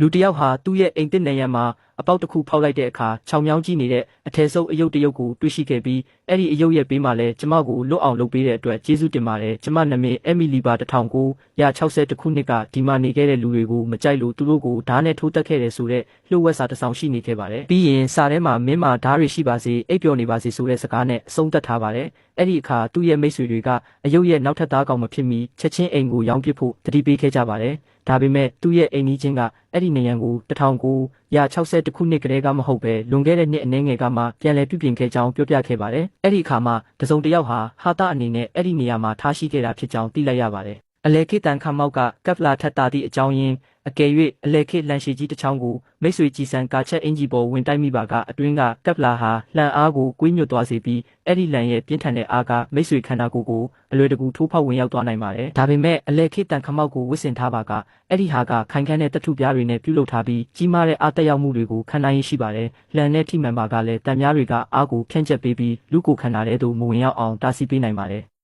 လူတစ်ယောက်ဟာသူ့ရဲ့အိမ်တစ်နေရံမှာ အပေါက်တစ်ခုဖောက်လိုက်တဲ့အခါခြောင်မြောင်းကြည့်နေတဲ့အထည်ဆုံးအယုတ်တစ်ယုတ်ကိုတွေ့ရှိခဲ့ပြီးအဲ့ဒီအယုတ်ရဲ့ဘေးမှာလည်းကျမကိုလွတ်အောင်လုပ်ပေးတဲ့အတွက်ကျေးဇူးတင်ပါတယ်ကျမနာမည်အမီလီပါ1960ခုနှစ်ကဒီမှာနေခဲ့တဲ့လူတွေကိုမကြိုက်လို့သူတို့ကိုဓာတ်နဲ့ထိုးတက်ခဲ့တယ်ဆိုတဲ့လှုပ်ဝက်စာတစ်စောင်ရှိနေခဲ့ပါတယ်ပြီးရင်စာထဲမှာမင်းမှာဓာတ်တွေရှိပါစေအိပ်ပျော်နေပါစေဆိုတဲ့စကားနဲ့အဆုံးသတ်ထားပါတယ်အဲ့ဒီအခါသူ့ရဲ့မိတ်ဆွေတွေကအယုတ်ရဲ့နောက်ထပ်သားကောင်မဖြစ်မီချက်ချင်းအိမ်ကိုရောင်းပစ်ဖို့တတိပေးခဲ့ကြပါတယ်ဒါပေမဲ့သူ့ရဲ့အိမ်ကြီးချင်းကအဲ့ဒီနေရန်ကို1960ခုနှစ်ကလေးကမဟုတ်ပဲလွန်ခဲ့တဲ့နှစ်အနည်းငယ်ကမှပြန်လည်ပြုပြင်ခဲ့ကြောင်းပြောပြခဲ့ပါတယ်။အဲ့ဒီအခါမှာတစုံတစ်ယောက်ဟာဟာတာအနေနဲ့အဲ့ဒီနေရာမှာထားရှိခဲ့တာဖြစ်ကြောင်းသိလိုက်ရပါတယ်။ အလေခေတန်ခမောက်ကကပ်လာထက်တာသည့်အကြောင်းရင်းအကယ်၍အလေခေလန်ရှိကြီးတစ်ချောင်းကိုမိတ်ဆွေကြည်စံကာချက်အင်ဂျီပေါ်ဝင်တိုက်မိပါကအတွင်းကကပ်လာဟာလှန်အားကိုကွေးညွတ်သွားစေပြီးအဲ့ဒီလန်ရဲ့ပြင်းထန်တဲ့အားကမိတ်ဆွေခန္ဓာကိုယ်ကိုအလွယ်တကူထိုးဖောက်ဝင်ရောက်သွားနိုင်ပါတယ်။ဒါပေမဲ့အလေခေတန်ခမောက်ကိုဝစ်စင်ထားပါကအဲ့ဒီဟာကခိုင်ခန့်တဲ့တထုပြားတွေနဲ့ပြုလုပ်ထားပြီးကြီးမားတဲ့အားတက်ရောက်မှုတွေကိုခံနိုင်ရရှိပါတယ်။လှန်တဲ့ထိမှန်ပါကလည်းတံများတွေကအားကိုဖြန့်ကျက်ပေးပြီးလူကိုခန္ဓာထဲသို့မဝင်ရောက်အောင်တားဆီးပေးနိုင်ပါတယ်။